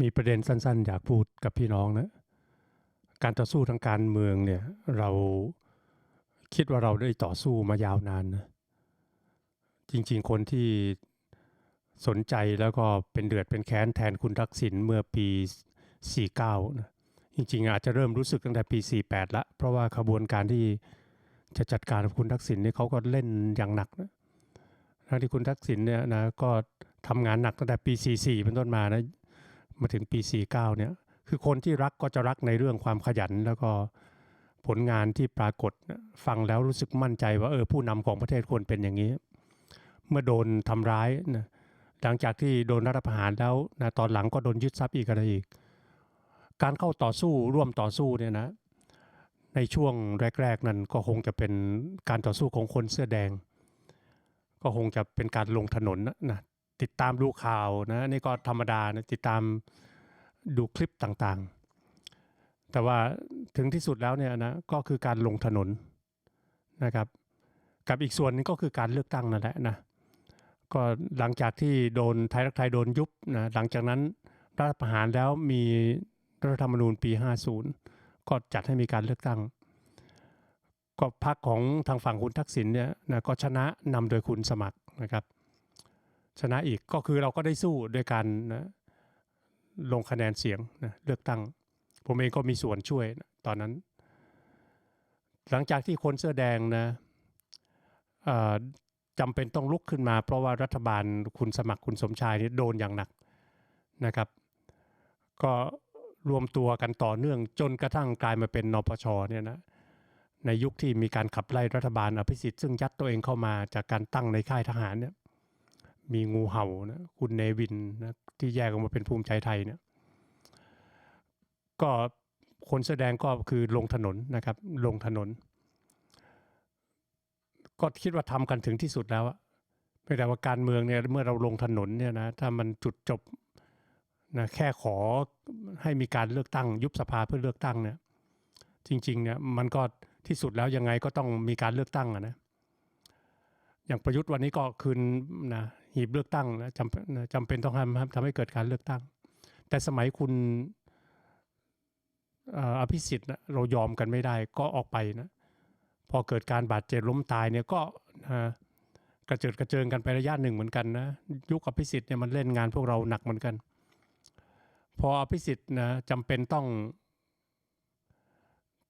มีประเด็นสั้น ๆ อยากพูดกับพี่น้องนะ การต่อสู้ทางการเมืองเนี่ยเราคิดว่าเราได้ต่อสู้มายาวนานนะ จริง ๆ คนที่สนใจแล้วก็เป็นเดือดเป็นแค้นแทนคุณทักษิณเมื่อปี 49 นะจริงๆอาจจะเริ่มรู้สึกตั้งแต่ปี 48 ละ เพราะว่าขบวนการที่จะจัดการกับคุณทักษิณนี่เขาก็เล่นอย่างหนักนะทั้งที่คุณทักษิณเนี่ยนะก็ทำงานหนักตั้งแต่ปี 44 เป็นต้นมานะ มาถึงปี 49เนี่ยคือคนที่รักก็จะรักในเรื่องความขยัน แล้วก็ผลงานที่ปรากฏฟังแล้วรู้สึกมั่นใจว่าเออผู้นำของประเทศควรเป็นอย่างนี้ เมื่อโดนทำร้ายนะหลังจากที่โดนรัฐประหารแล้วนะตอนหลังก็โดนยึดทรัพย์อีกอะไรอีก การเข้าต่อสู้ร่วมต่อสู้เนี่ยนะ ในช่วงแรก ๆ นั้นก็คงจะเป็นการต่อสู้ของคนเสื้อแดง ก็คงจะเป็นการลงถนนนะ ติดตามดูข่าวนะนี่ก็ธรรมดานะติดตามดูคลิปต่างๆ แต่ว่าถึงที่สุดแล้วเนี่ยนะก็คือการลงถนนนะครับ กับอีกส่วนนึงก็คือการเลือกตั้งนั่นแหละนะก็หลังจากที่โดนไทยรักไทยโดนยุบนะหลังจากนั้นรัฐประหารแล้วมีรัฐธรรมนูญปี 50 ก็จัดให้มีการเลือกตั้ง ก็พรรคของทางฝั่งคุณทักษิณเนี่ยนะก็ชนะนำโดยคุณสมัครนะครับ ชนะอีกก็คือเราก็ได้สู้ด้วยการนะลงคะแนนเสียงนะเลือกตั้ง ผมเองก็มีส่วนช่วยนะตอนนั้น หลังจากที่คนเสื้อแดงนะจำเป็นต้องลุกขึ้นมา เพราะว่ารัฐบาลคุณสมัครคุณสมชายนี่โดนอย่างหนักนะครับ ก็รวมตัวกันต่อเนื่องจนกระทั่งกลายมาเป็นนปชเนี่ยนะในยุคที่มีการขับไล่รัฐบาลอภิสิทธิ์ซึ่งยัดตัวเองเข้ามาจากการตั้งในค่ายทหารเนี่ย มีงูเห่านะคุณเนวินนะที่แยกออกมาเป็นภูมิใจไทยเนี่ยก็คนแสดงก็คือลงถนนนะครับ ลงถนน ก็คิดว่าทำกันถึงที่สุดแล้วอะไม่แต่ว่าการเมืองเนี่ยเมื่อเราลงถนนเนี่ยนะถ้ามันจุดจบนะแค่ขอให้มีการเลือกตั้ง ยุบสภาเพื่อเลือกตั้งเนี่ยจริงๆเนี่ยมันก็ที่สุดแล้วยังไงก็ต้องมีการเลือกตั้งอะนะอย่างประยุทธ์วันนี้ก็คืนนะ หีบเลือกตั้งนะจำจำเป็นต้องทำทำให้เกิดการเลือกตั้ง แต่สมัยคุณอภิสิทธิ์เรายอมกันไม่ได้ก็ออกไปนะพอเกิดการบาดเจ็บล้มตายเนี่ยก็นะกระเจิดกระเจิงกันไประยะหนึ่งเหมือนกันนะยุคอภิสิทธิ์เนี่ยมันเล่นงานพวกเราหนักเหมือนกัน พออภิสิทธิ์นะจำเป็นต้อง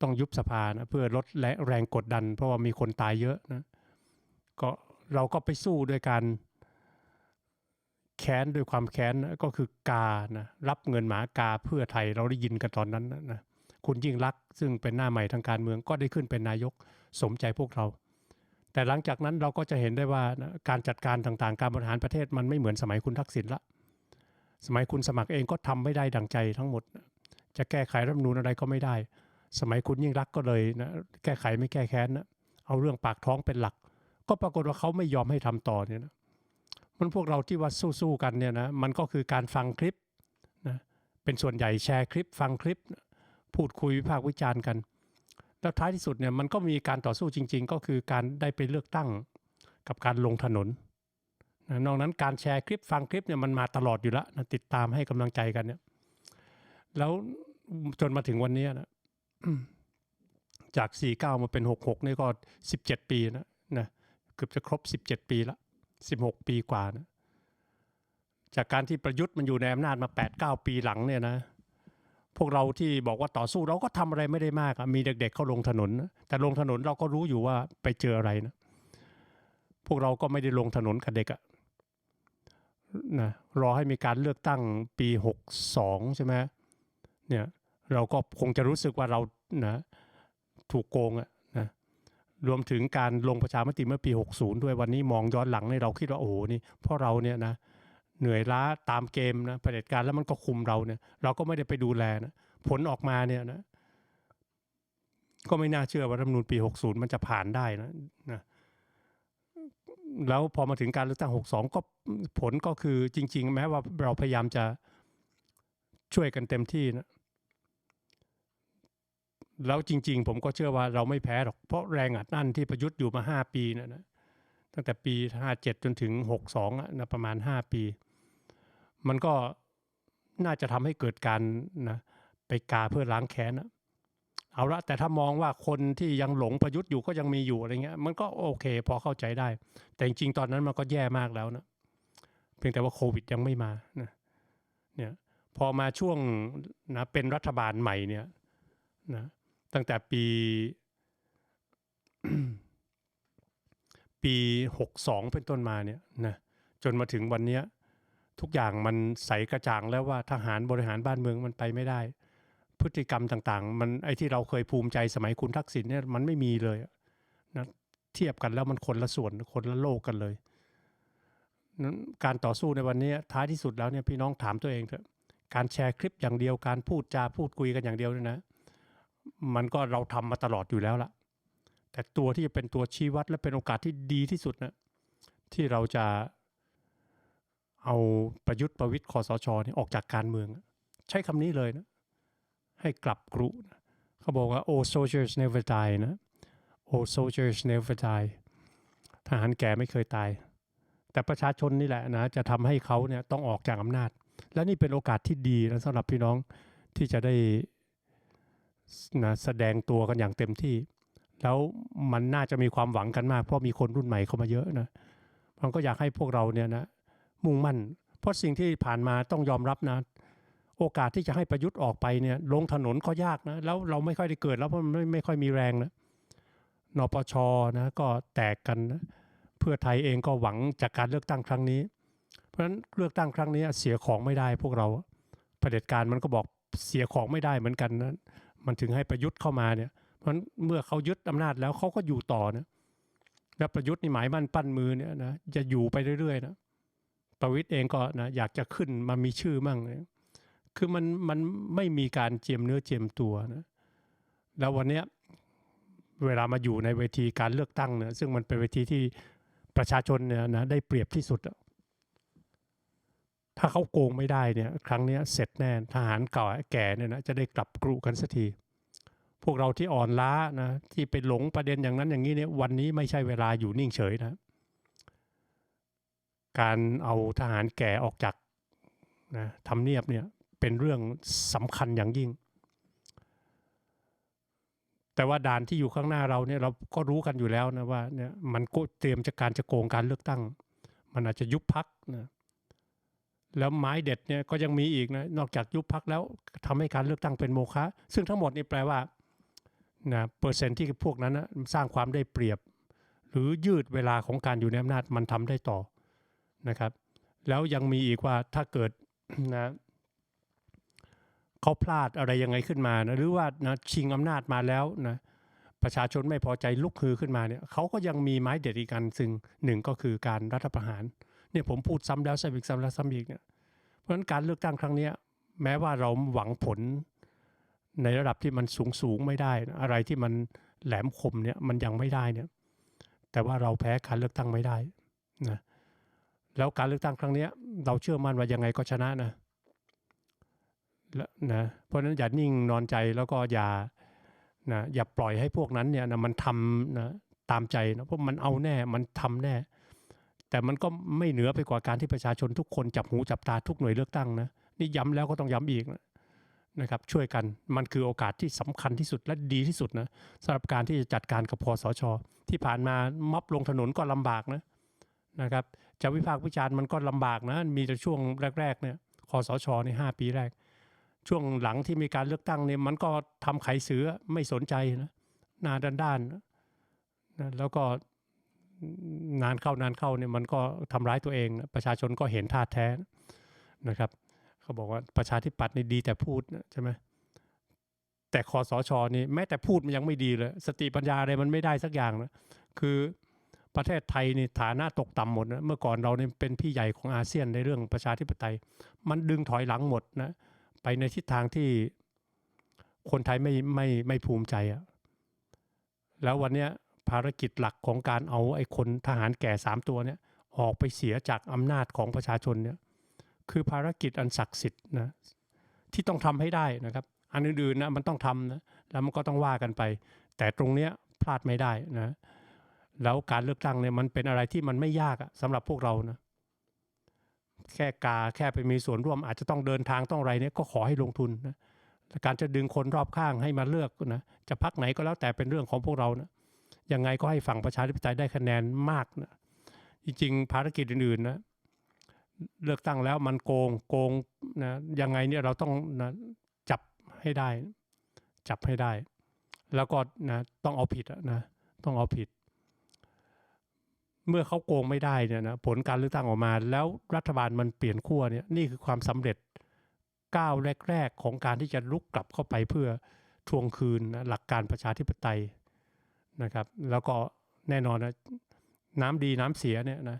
ต้องยุบสภานะเพื่อลดแรงแรงกดดัน เพราะว่ามีคนตายเยอะนะก็เราก็ไปสู้ด้วยการ แค้นด้วยความแค้นก็คือกานะรับเงินหมากาเพื่อไทยเราได้ยินกันตอนนั้นนะคุณยิ่งรักษณ์ซึ่งเป็นหน้าใหม่ทางการเมืองก็ได้ขึ้นเป็นนายกสมใจพวกเรา แต่หลังจากนั้นเราก็จะเห็นได้ว่านะการจัดการต่างๆ การบริหารประเทศมันไม่เหมือนสมัยคุณทักษิณละ สมัยคุณสมัครเองก็ทำไม่ได้ดังใจทั้งหมด จะแก้ไขรัฐมนูญอะไรก็ไม่ได้ สมัยคุณยิ่งรักษณ์ก็เลยนะแก้ไขไม่แก้แค้นนะเอาเรื่องปากท้องเป็นหลัก ก็ปรากฏว่าเขาไม่ยอมให้ทำต่อเนี่ยนะ มันพวกเราที่ว่าสู้ๆกันเนี่ยนะมันก็คือการฟังคลิปนะเป็นส่วนใหญ่แชร์คลิป ฟังคลิป พูดคุยวิพากษ์วิจารณ์กัน แล้วท้ายที่สุดเนี่ยมันก็มีการต่อสู้จริง ๆ ก็คือการได้ไปเลือกตั้งกับการลงถนนนะนอกนั้นการแชร์คลิปฟังคลิปเนี่ยมันมาตลอดอยู่แล้วนะติดตามให้กำลังใจกันเนี่ยแล้วจนมาถึงวันนี้นะจาก 49 มาเป็น 66 นี่ก็ 17 ปีนะนะเกือบจะครบ 17 ปีละ 16 ปีกว่านะจากการที่ประยุทธ์มันอยู่ในอำนาจมา 8-9 ปีหลังเนี่ยนะพวกเราที่บอกว่าต่อสู้เราก็ทำอะไรไม่ได้มากมีเด็ก ๆ เขาลงถนนนะแต่ลงถนนเราก็รู้อยู่ว่าไปเจออะไรนะพวกเราก็ไม่ได้ลงถนนกับเด็กอะนะรอให้มีการเลือกตั้งปี 62 ใช่ไหมเนี่ยเราก็คงจะรู้สึกว่าเรานะถูกโกงอะ รวมถึงการลงประชามติเมื่อปี 60 ด้วยวันนี้มองย้อนหลังในเราคิดว่าโอ้โหนี่เพราะเราเนี่ยนะเหนื่อยล้าตามเกมนะเผด็จการแล้วมันก็คุมเราเนี่ย เราก็ไม่ได้ไปดูแลนะผลออกมาเนี่ยนะก็ไม่น่าเชื่อว่ารัฐมนูญปี 60 มันจะผ่านได้นะนะแล้วพอมาถึงการเลือกตั้ง 62 ก็ผลก็คือจริง ๆ แม้ว่าเราพยายามจะช่วยกันเต็มที่นะ แล้วจริง ๆ ผมก็เชื่อว่าเราไม่แพ้หรอก เพราะแรงอัดอั้นที่ประยุทธ์อยู่มา 5 ปีนะนะตั้งแต่ปี 57 จนถึง 62อะนะประมาณ 5 ปี มันก็น่าจะทำให้เกิดการนะไปกาเพื่อล้างแค้นนะเอาละแต่ถ้ามองว่าคนที่ยังหลงประยุทธ์อยู่ก็ยังมีอยู่อะไรเงี้ยมันก็โอเค พอเข้าใจได้ แต่จริงๆตอนนั้นมันก็แย่มากแล้วนะเพียงแต่ว่าโควิดยังไม่มานะเนี่ยพอมาช่วงนะเป็นรัฐบาลใหม่เนี่ยนะ ตั้งแต่ปี ปีหกสองเป็นต้นมาเนี่ยนะจนมาถึงวันนี้ทุกอย่างมันใสกระจ่างแล้วว่าทหารบริหารบ้านเมืองมันไปไม่ได้ พฤติกรรมต่างๆ มันไอ้ที่เราเคยภูมิใจสมัยคุณทักษิณเนี่ยมันไม่มีเลยนะเทียบกันแล้วมันคนละส่วนคนละโลกกันเลยนั้นการต่อสู้ในวันนี้ท้ายที่สุดแล้วเนี่ยพี่น้องถามตัวเองเถอะการแชร์คลิปอย่างเดียวการพูดจาพูดคุยกันอย่างเดียวเนี่ยนะ มันก็เราทำมาตลอดอยู่แล้วละแต่ตัวที่จะเป็นตัวชี้วัดและเป็นโอกาสที่ดีที่สุดนะที่เราจะเอาประยุทธ์ประวิทย์คอสชนี่ออกจากการเมือง ใช้คำนี้เลยนะ ให้กลับกรุนะเขาบอกว่า oh soldiers never die นะ oh soldiers never die ทหารแก่ไม่เคยตาย แต่ประชาชนนี่แหละนะ จะทำให้เขาเนี่ยต้องออกจากอำนาจ และนี่เป็นโอกาสที่ดีนะสำหรับพี่น้องที่จะได้ นะแสดงตัวกันอย่างเต็มที่ แล้วมันน่าจะมีความหวังกันมาก เพราะมีคนรุ่นใหม่เข้ามาเยอะนะมันก็อยากให้พวกเราเนี่ยนะมุ่งมั่น เพราะสิ่งที่ผ่านมาต้องยอมรับนะ โอกาสที่จะให้ประยุทธ์ออกไปเนี่ยลงถนนก็ยากนะ แล้วเราไม่ค่อยได้เกิดแล้วเพราะมันไม่ไม่ค่อยมีแรงนะนปชนะก็แตกกันนะเพื่อไทยเองก็หวังจากการเลือกตั้งครั้งนี้ เพราะฉะนั้นเลือกตั้งครั้งนี้เสียของไม่ได้พวกเราเผด็จการมันก็บอกเสียของไม่ได้เหมือนกันนะ มันถึงให้ประยุทธ์เข้ามาเนี่ย เพราะฉะนั้นเมื่อเขายึดอำนาจแล้วเขาก็อยู่ต่อนะแล้วประยุทธ์นี่หมายมั่นปั้นมือเนี่ยนะจะอยู่ไปเรื่อยๆนะประวิทย์เองก็นะอยากจะขึ้นมามีชื่อมั่งเนี่ยคือมันมันไม่มีการเจียมเนื้อเจียมตัวนะแล้ววันเนี้ยเวลามาอยู่ในเวทีการเลือกตั้งเนี่ยซึ่งมันเป็นเวทีที่ประชาชนเนี่ยนะได้เปรียบที่สุดอะ ถ้าเขาโกงไม่ได้เนี่ยครั้งนี้เสร็จแน่ทหารเก่าแก่เนี่ยนะจะได้กลับกรุกันสักทีพวกเราที่อ่อนล้านะที่ไปหลงประเด็นอย่างนั้นอย่างนี้เนี่ยวันนี้ไม่ใช่เวลาอยู่นิ่งเฉยนะ การเอาทหารแก่ออกจากนะทำเนียบเนี่ยเป็นเรื่องสำคัญอย่างยิ่ง แต่ว่าด่านที่อยู่ข้างหน้าเราเนี่ยเราก็รู้กันอยู่แล้วนะว่าเนี่ยมันก็เตรียมจะการจะโกงการเลือกตั้ง มันอาจจะยุบพักนะ แล้วไม้เด็ดเนี่ยก็ยังมีอีกนะนอกจากยุบพักแล้วทำให้การเลือกตั้งเป็นโมฆะซึ่งทั้งหมดนี่แปลว่านะเปอร์เซ็นต์ที่พวกนั้นนะสร้างความได้เปรียบ หรือยืดเวลาของการอยู่ในอำนาจมันทำได้ต่อนะครับ แล้วยังมีอีกว่าถ้าเกิดนะเขาพลาดอะไรยังไงขึ้นมานะหรือว่านะชิงอำนาจมาแล้วนะประชาชนไม่พอใจลุกฮือขึ้นมาเนี่ยเขาก็ยังมีไม้เด็ดอีกกันซึ่งหนึ่งก็คือการรัฐประหาร เนี่ยผมพูดซ้ำแล้วซ้ำอีกซ้ำแล้วซ้ำอีกเนี่ยเพราะฉะนั้นการเลือกตั้งครั้งนี้แม้ว่าเราหวังผลในระดับที่มันสูงสูงไม่ได้ อะไรที่มันแหลมคมเนี่ยมันยังไม่ได้เนี่ยแต่ว่าเราแพ้การเลือกตั้งไม่ได้นะแล้วการเลือกตั้งครั้งนี้เราเชื่อมั่นว่ายังไงก็ชนะนะนะเพราะฉะนั้นอย่านิ่งนอนใจแล้วก็อย่านะอย่าปล่อยให้พวกนั้นเนี่ยนะมันทำนะตามใจนะเพราะมันเอาแน่มันทำแน่ แต่มันก็ไม่เหนือไปกว่าการที่ประชาชนทุกคนจับหูจับตาทุกหน่วยเลือกตั้งนะนี่ย้ำแล้วก็ต้องย้ำอีกนะครับช่วยกันมันคือโอกาสที่สำคัญที่สุดและดีที่สุดนะสำหรับการที่จะจัดการกับพอสช ที่ผ่านมาม็อบลงถนนก็ลำบากนะนะครับจะวิพากษ์วิจารณ์มันก็ลำบากนะมีแต่ช่วงแรกๆเนี่ยคอสชในห้าปีแรก ช่วงหลังที่มีการเลือกตั้งเนี่ยมันก็ทำไขเสือไม่สนใจนะนาด้านด้านนะแล้วก็ นานเข้านานเข้าเนี่ยมันก็ทำร้ายตัวเองนะประชาชนก็เห็นท่าแท้นะครับ เขาบอกว่าประชาธิปัตย์นี่ดีแต่พูดใช่ไหมแต่คอสชนี่แม้แต่พูดมันยังไม่ดีเลย สติปัญญาอะไรมันไม่ได้สักอย่างนะคือประเทศไทยนี่ฐานะตกต่ำหมดนะเมื่อก่อนเราเนี่ยเป็นพี่ใหญ่ของอาเซียนในเรื่องประชาธิปไตย มันดึงถอยหลังหมดนะไปในทิศทางที่คนไทยไม่ไม่ไม่ภูมิใจอะแล้ววันเนี้ย ภารกิจหลักของการเอาไอ้คนทหารแก่สามตัวเนี่ยออกไปเสียจากอำนาจของประชาชนเนี่ยคือภารกิจอันศักดิ์สิทธิ์นะที่ต้องทำให้ได้นะครับ อันอื่นๆนะมันต้องทำนะแล้วมันก็ต้องว่ากันไป แต่ตรงเนี้ยพลาดไม่ได้นะแล้วการเลือกตั้งเนี่ยมันเป็นอะไรที่มันไม่ยากสำหรับพวกเรานะแค่กาแค่ไปมีส่วนร่วม อาจจะต้องเดินทางต้องอะไรเนี่ยก็ขอให้ลงทุนนะและการจะดึงคนรอบข้างให้มาเลือกนะจะพักไหนก็แล้วแต่เป็นเรื่องของพวกเรานะ ยังไงก็ให้ฝั่งประชาธิปไตยได้คะแนนมากนะจริงๆภารกิจอื่นๆนะเลือกตั้งแล้วมันโกงโกงนะยังไงเนี่ยเราต้องนะจับให้ได้ จับให้ได้ แล้วก็นะต้องเอาผิดนะต้องเอาผิด เมื่อเขาโกงไม่ได้เนี่ยนะผลการเลือกตั้งออกมา แล้วรัฐบาลมันเปลี่ยนขั้วเนี่ยนี่คือความสำเร็จก้าวแรก ๆ ของการที่จะลุกกลับเข้าไปเพื่อทวงคืนนะหลักการประชาธิปไตย นะครับ แล้วก็แน่นอนนะน้ำดีน้ำเสียเนี่ยนะ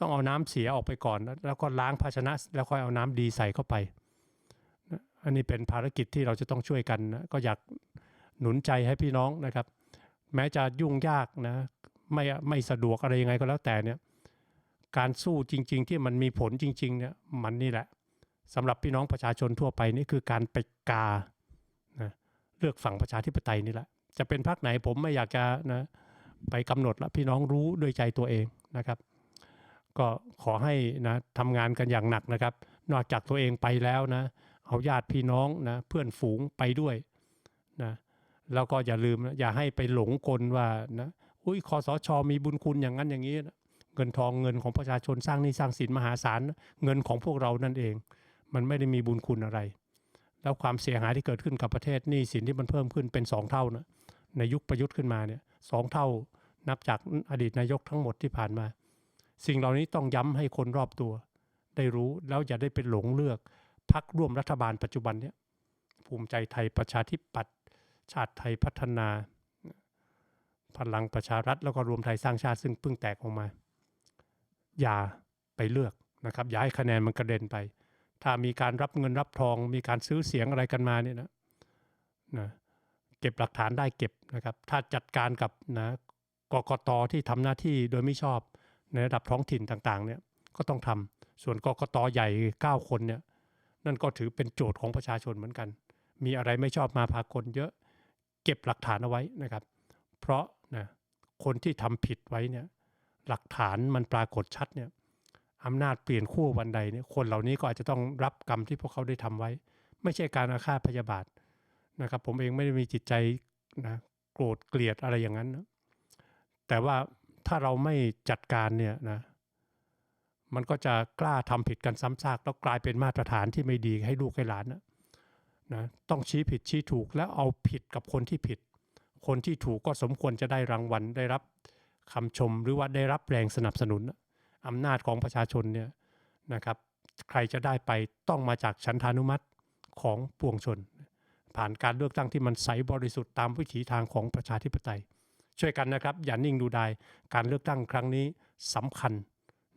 ต้องเอาน้ำเสียออกไปก่อน แล้วก็ล้างภาชนะ แล้วค่อยเอาน้ำดีใส่เข้าไปนะอันนี้เป็นภารกิจที่เราจะต้องช่วยกันนะก็อยากหนุนใจให้พี่น้องนะครับ แม้จะยุ่งยากนะไม่ไม่สะดวกอะไรยังไงก็แล้วแต่เนี่ยการสู้จริง ๆ ที่มันมีผลจริงๆเนี่ยมันนี่แหละสำหรับพี่น้องประชาชนทั่วไปนี่คือการไปกานะเลือกฝั่งประชาธิปไตยนี่แหละ จะเป็นพรรคไหนผมไม่อยากจะนะไปกำหนดละพี่น้องรู้ด้วยใจตัวเองนะครับ ก็ขอให้นะทำงานกันอย่างหนักนะครับ นอกจากตัวเองไปแล้วนะ เอาญาติพี่น้องนะเพื่อนฝูงไปด้วยนะแล้วก็อย่าลืมนะอย่าให้ไปหลงกลว่านะอุ้ยคอสชมีบุญคุณอย่างนั้นอย่างนี้นะเงินทองเงินของประชาชนสร้างนี่สร้างสินมหาศาลเงินของพวกเรานั่นเอง มันไม่ได้มีบุญคุณอะไร แล้วความเสียหายที่เกิดขึ้นกับประเทศหนี่สินที่มันเพิ่มขึ้นเป็นสองเท่านะในยุคประยุทธ์ขึ้นมาเนี่ยสองเท่านับจากอดีตนายกทั้งหมดที่ผ่านมา สิ่งเหล่านี้ต้องย้ำให้คนรอบตัว ได้รู้แล้วอย่าได้เป็นหลงเลือกพักร่วมรัฐบาลปัจจุบันเนี่ยภูมิใจไทยประชาธิปัตย์ชาติไทยพัฒนา พลังประชารัฐแล้วก็รวมไทยสร้างชาติซึ่งเพิ่งแตกออกมา อย่าไปเลือกนะครับ อย่าให้คะแนนมันกระเด็นไป ถ้ามีการรับเงินรับทอง มีการซื้อเสียงอะไรกันมาเนี่ยนะนะเก็บหลักฐานได้เก็บนะครับ ถ้าจัดการกับนะกกตที่ทำหน้าที่โดยไม่ชอบในระดับท้องถิ่นต่างๆ เนี่ยก็ต้องทำส่วนกกตใหญ่ 9 คนเนี่ยนั่นก็ถือเป็นโจทย์ของประชาชนเหมือนกัน มีอะไรไม่ชอบมาพากลเยอะ เก็บหลักฐานเอาไว้นะครับ เพราะนะคนที่ทำผิดไว้เนี่ยหลักฐานมันปรากฏชัดเนี่ย อำนาจเปลี่ยนขั้ววันใดเนี่ยคนเหล่านี้ก็อาจจะต้องรับกรรมที่พวกเขาได้ทำไว้ ไม่ใช่การอาฆาตพยาบาทนะครับ ผมเองไม่ได้มีจิตใจนะโกรธเกลียดอะไรอย่างนั้นนะแต่ว่าถ้าเราไม่จัดการเนี่ยนะมันก็จะกล้าทำผิดกันซ้ำซากแล้วกลายเป็นมาตรฐานที่ไม่ดีให้ลูกให้หลานนะนะต้องชี้ผิดชี้ถูกแล้วเอาผิดกับคนที่ผิด คนที่ถูกก็สมควรจะได้รางวัลได้รับคำชมหรือว่าได้รับแรงสนับสนุน อำนาจของประชาชนเนี่ยนะครับ ใครจะได้ไปต้องมาจากฉันทานุมัติของปวงชน ผ่านการเลือกตั้งที่มันใสบริสุทธิ์ตามวิถีทางของประชาธิปไตย ช่วยกันนะครับ อย่านิ่งดูดายการเลือกตั้งครั้งนี้สำคัญ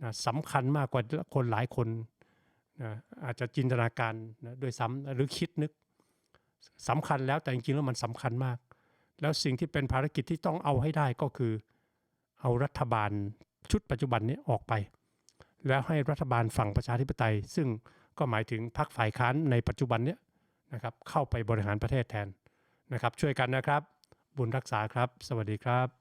นะสำคัญมากกว่าคนหลายคนนะอาจจะจินตนาการนะด้วยซ้ำหรือคิดนึกสำคัญแล้วแต่จริงๆแล้วมันสำคัญมาก แล้วสิ่งที่เป็นภารกิจที่ต้องเอาให้ได้ก็คือ เอารัฐบาล ชุดปัจจุบันนี้ออกไป แล้วให้รัฐบาลฝั่งประชาธิปไตย ซึ่งก็หมายถึงพรรคฝ่ายค้านในปัจจุบันนี้นะครับเข้าไปบริหารประเทศแทนนะครับ ช่วยกันนะครับ บุญรักษาครับ สวัสดีครับ